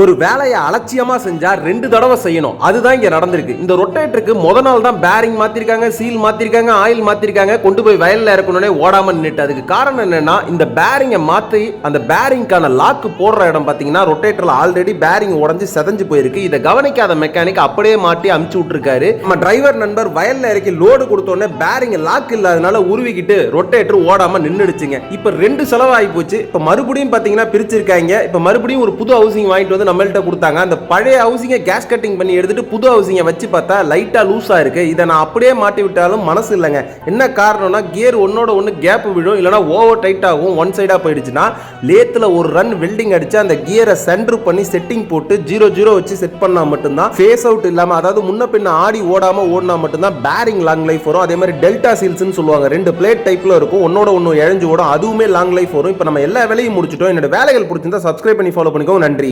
ஒரு வேலையை அலட்சியமா செஞ்சா ரெண்டு தடவை செய்யணும். அதுதான் இங்க நடந்திருக்கு. இந்த ரொட்டேட்டருக்கு முத நாள் தான் பேரிங் மாத்திருக்காங்க சீல் மாத்திருக்காங்க ஆயில் மாத்திருக்காங்க கொண்டு போய் வயல்ல இறக்கணும்னே ஓடாம நின்றுட்டு அதுக்கு காரணம் என்னன்னா இந்த பேரிங்கை மாத்தி அந்த பேரிங்கான லாக்கு போடுற இடம் பாத்தீங்கன்னா ரொட்டேட்டர்ல ஆல்ரெடி பேரிங் உடஞ்சு செதஞ்சு போயிருக்கு. இதை கவனிக்காத மெக்கானிக் அப்படியே மாட்டி அமுச்சு விட்டுருக்காரு. நம்ம டிரைவர் நண்பர் வயல்ல இறக்கி லோடு கொடுத்தோடனே பேரிங் லாக் இல்லாதனால உருவிக்கிட்டு ரொட்டேட்டர் ஓடாம நின்றுடுச்சுங்க இப்ப ரெண்டு செலவாகி போச்சு. இப்ப மறுபடியும் பாத்தீங்கன்னா பிரிச்சிருக்காங்க. இப்ப மறுபடியும் ஒரு புது ஹவுசிங் வாங்கிட்டு வந்து நம்மள்ட்ட கொடுத்தாங்க. அந்த பழைய ஹவுசிங்கை கேஸ் கட்டிங் பண்ணி எடுத்துட்டு புது ஹவுசிங்கை வச்சு பார்த்தா லைட்டாக லூஸாக இருக்குது இதை நான் அப்படியே மாட்டி விட்டாலும் மனசு இல்லைங்க. என்ன காரணம்னா கியர் ஒன்னோட ஒன்று கேப் விழும். இல்லைனா ஓவர் டைட் ஆகும். ஒன் சைடாக போயிடுச்சுன்னா லேத்துல ஒரு ரன் வெல்டிங் அடிச்சு அந்த கியரை சென்டர் பண்ணி செட்டிங் போட்டு ஜீரோ ஜீரோ வச்சு செட் பண்ணால் மட்டும்தான் ஃபேஸ் அவுட் இல்லாமல் அதாவது முன்ன பின்ன ஆடி ஓடாமல் ஓடினா மட்டும்தான் பேரிங் லாங் லைஃப் வரும். அதே மாதிரி டெல்டா சீல்ஸ்னு சொல்லுவாங்க. ரெண்டு பிளேட் டைப்ல இருக்கும். ஒன்னோட ஒன்று இழஞ்சு ஓடும். அதுவுமே லாங் லைஃப் வரும். இப்போ நம்ம எல்லா வேலையும் முடிச்சிட்டோம். என்னோட வேலைகள் பிடிச்சிருந்தா சப்ஸ்கிரைப் பண்ணி ஃபாலோ பண்ணிக்கோங்க. நன்றி.